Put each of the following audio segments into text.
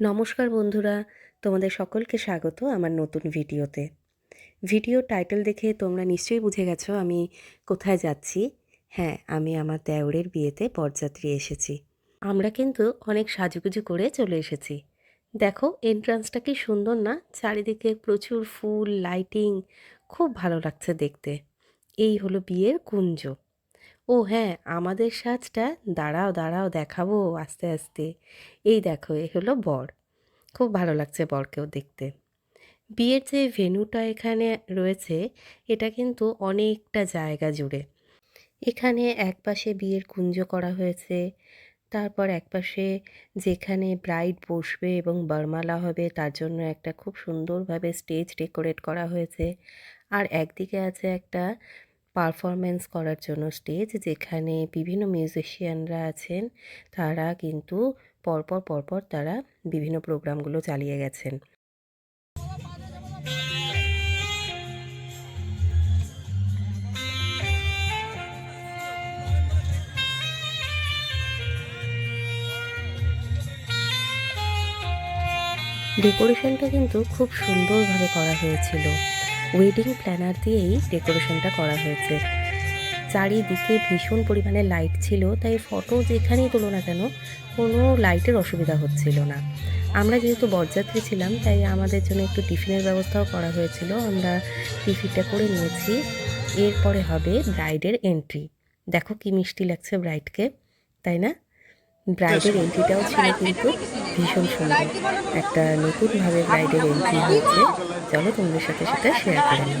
নমস্কার বন্ধুরা, তোমাদের সকলকে স্বাগত আমার নতুন ভিডিওতে। ভিডিও টাইটেল দেখে তোমরা নিশ্চয়ই বুঝে গেছো আমি কোথায় যাচ্ছি। হ্যাঁ আমি আমার দেওরের বিয়েতে বরযাত্রী এসেছি। আমরা কিন্তু অনেক সাজুগুজু করে চলে এসেছি। দেখো এন্ট্রান্সটা কি সুন্দর না? চারিদিকে প্রচুর ফুল লাইটিং খুব ভালো লাগছে দেখতে। এই হলো বিয়ের কুঞ্জ। ও হ্যাঁ আমাদের সাজটা দাঁড়াও দাঁড়াও দেখাবো আস্তে আস্তে। এই দেখো, এ হলো বর। খুব ভালো লাগছে বরকেও দেখতে। বিয়ের যে ভেন্যুটা এখানে রয়েছে, এটা কিন্তু অনেকটা জায়গা জুড়ে। এখানে একপাশে বিয়ের কুঞ্জ করা হয়েছে, তারপর একপাশে যেখানে ব্রাইড বসবে এবং বরমালা হবে, তার জন্য একটা খুব সুন্দরভাবে স্টেজ ডেকোরেট করা হয়েছে। আর একদিকে আছে একটা পারফরমেন্স করার জন্য স্টেজ যেখানে বিভিন্ন মিউজিশিয়ানরা আছেন, তারা কিন্তু পরপর পরপর তারা বিভিন্ন প্রোগ্রামগুলো চালিয়ে গেছেন। ডেকোরেশনটা কিন্তু খুব সুন্দরভাবে করা হয়েছিল। ওয়েডিং প্ল্যানার দিয়েই ডেকোরেশনটা করা হয়েছে। চারিদিকে ভীষণ পরিমাণে লাইট ছিল, তাই ফটো যেখানেই তোলো না কেন, কোনো লাইটের অসুবিধা হচ্ছিল না। আমরা যেহেতু বরযাত্রী ছিলাম, তাই আমাদের জন্য একটু টিফিনের ব্যবস্থাও করা হয়েছিল। আমরা টিফিনটা করে নিয়েছি। এরপরে হবে ব্রাইডের এন্ট্রি দেখো কি মিষ্টি লাগছে ব্রাইডকে তাই না? ব্রাইডের এন্ট্রিটাও ছিল কিন্তু ভীষণ সুন্দর একটা নতুনভাবে ব্রাইডের এন্ট্রি হয়েছে চলো তোমাদের সাথে সেটা শেয়ার করে নিই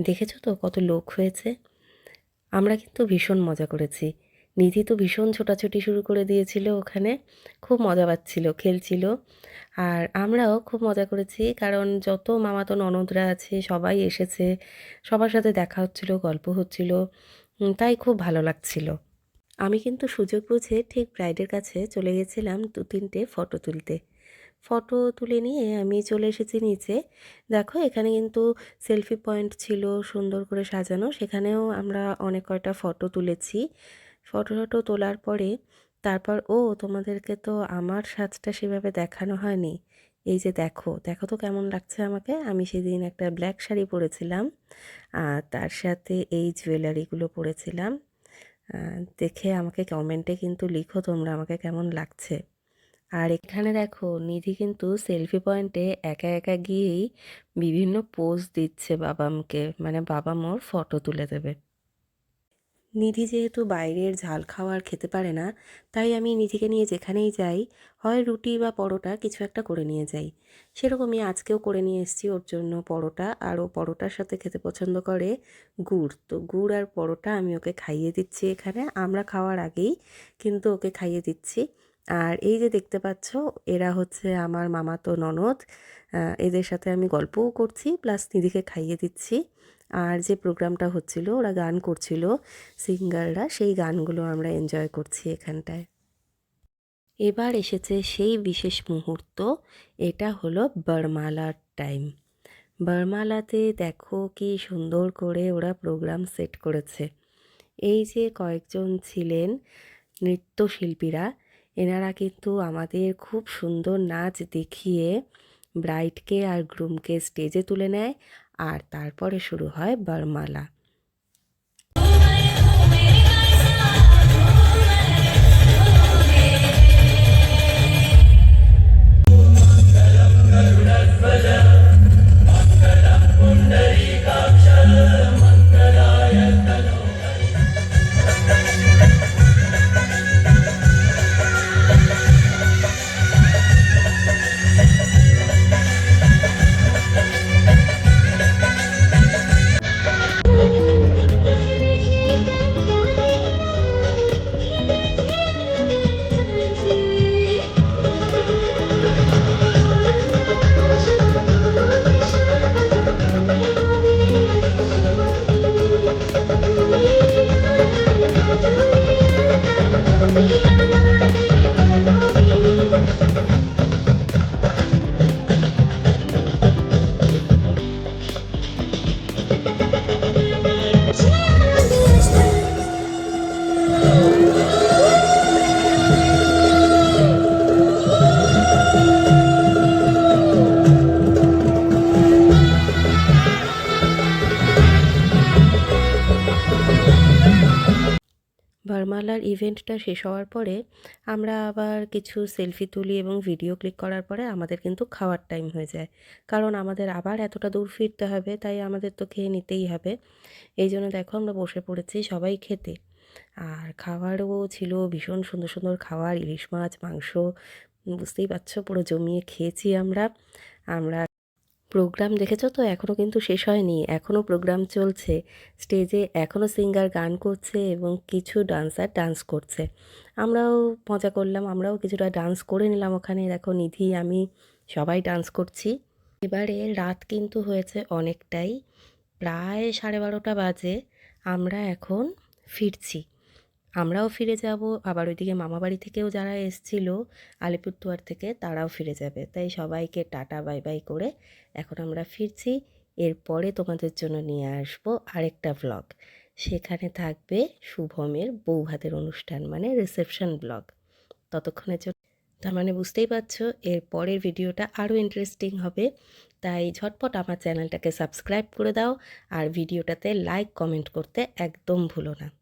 দেখেছ তো কত লোক হয়েছে? আমরা কিন্তু ভীষণ মজা করেছি। নিধি তো ভীষণ ছোটাছুটি শুরু করে দিয়েছিল ওখানে, খুব মজা পাচ্ছিল, খেলছিল। আর আমরাও খুব মজা করেছি, কারণ যত মামাতো ননদরা আছে, সবাই এসেছে, সবার সাথে দেখা হচ্ছিল, গল্প হচ্ছিল তাই খুব ভালো লাগছিল। আমি কিন্তু সুযোগ বুঝে ঠিক ব্রাইডের কাছে চলে গেছিলাম দু তিনটে ফটো তুলতে। ফটো তুলে নিয়ে আমি চলে এসেছি নিচে। দেখো, এখানে কিন্তু সেলফি পয়েন্ট ছিল সুন্দর করে সাজানো। সেখানেও আমরা অনেক কয়টা ফটো তুলেছি। ফটো টটো তোলার পরে তারপর, ও, তোমাদেরকে তো আমার সাজটা সেভাবে দেখানো হয়নি। এই যে দেখো দেখো তো কেমন লাগছে আমাকে। আমি সেদিন একটা ব্ল্যাক শাড়ি পরেছিলাম, আর তার সাথে এই জুয়েলারিগুলো পরেছিলাম। দেখে আমাকে কমেন্টে কিন্তু লিখো তোমরা আমাকে কেমন লাগছে। আর এখানে দেখো নিধি কিন্তু সেলফি পয়েন্টে একা একা গিয়েই বিভিন্ন পোজ দিচ্ছে বাবামকে মানে বাবা মোর ফটো তুলে দেবে। নিধি যেহেতু বাইরের ঝাল খাওয়ার খেতে পারে না, তাই আমি নিধিকে নিয়ে যেখানেই যাই, হয় রুটি বা পরোটা কিছু একটা করে নিয়ে যাই। সেরকমই আজকেও করে নিয়ে এসেছি ওর জন্য পরোটা, আর ও পরোটার সাথে খেতে পছন্দ করে গুড়। তো গুড় আর পরোটা আমি ওকে খাইয়ে দিচ্ছি এখানে, আমরা খাওয়ার আগেই কিন্তু ওকে খাইয়ে দিচ্ছি। আর এই যে দেখতে পাচ্ছ, এরা হচ্ছে আমার মামাতো ননদ। এদের সাথে আমি গল্পও করছি, প্লাস নিধিকে খাইয়ে দিচ্ছি। আর যে প্রোগ্রামটা হচ্ছিল, ওরা গান করছিল, সিঙ্গাররা, সেই গানগুলো আমরা এনজয় করছি এখানটায়। এবার এসেছে সেই বিশেষ মুহূর্ত, এটা হলো বরমালার টাইম। বরমালাতে দেখো কি সুন্দর করে ওরা প্রোগ্রাম সেট করেছে। এই যে কয়েকজন ছিলেন নৃত্যশিল্পীরা এনারা কিন্তু আমাদের খুব সুন্দর নাচ দেখিয়ে ব্রাইটকে আর গ্রুমকে স্টেজে তুলে নেয়। আর তারপরে শুরু হয় বরমালা। বরমালার ইভেন্টটা শেষ হওয়ার পরে আমরা আবার কিছু সেলফি তুলি এবং ভিডিও ক্লিক করার পরে আমাদের কিন্তু খাওয়ার টাইম হয়ে যায়। কারণ আমাদের আবার এতটা দূর ফিরতে হবে, তাই আমাদের তো খেয়ে নিতেই হবে। এই জন্য দেখো আমরা বসে পড়েছি সবাই খেতে। আর খাবারও ছিল ভীষণ সুন্দর সুন্দর খাবার ইলিশ মাছ, মাংস বুঝতেই পারছ পুরো জমিয়ে খেয়েছি আমরা। আমরা প্রোগ্রাম দেখেছ তো? এখনও কিন্তু শেষ হয়নি। এখনও প্রোগ্রাম চলছে। স্টেজে এখনও সিঙ্গার গান করছে এবং কিছু ডান্সার ডান্স করছে। আমরাও মজা করলাম, আমরাও কিছুটা ডান্স করে নিলাম ওখানে। দেখো, নিধি, আমি সবাই ডান্স করছি। এবারে রাত কিন্তু হয়েছে অনেকটাই। প্রায় সাড়ে বারোটা বাজে। আমরা এখন ফিরছি। আমরাও ফিরে যাব। আবার ওইদিকে মামাবাড়ি থেকেও যারা এসছিল আলিপুরদুয়ার থেকে, তারাও ফিরে যাবে। তাই সবাইকে টাটা, বাই বাই করে এখন আমরা ফিরছি। এরপরে তোমাদের জন্য নিয়ে আসব আরেকটা ব্লগ সেখানে থাকবে শুভমের বউ ভাতের অনুষ্ঠান মানে রিসেপশন ব্লগ ততক্ষণের জন্য তার মানে বুঝতেই পারছ, এর পরের ভিডিওটা আরও ইন্টারেস্টিং হবে। তাই ঝটপট আমার চ্যানেলটাকে সাবস্ক্রাইব করে দাও। আর ভিডিওটাতে লাইক কমেন্ট করতে একদম ভুলো না।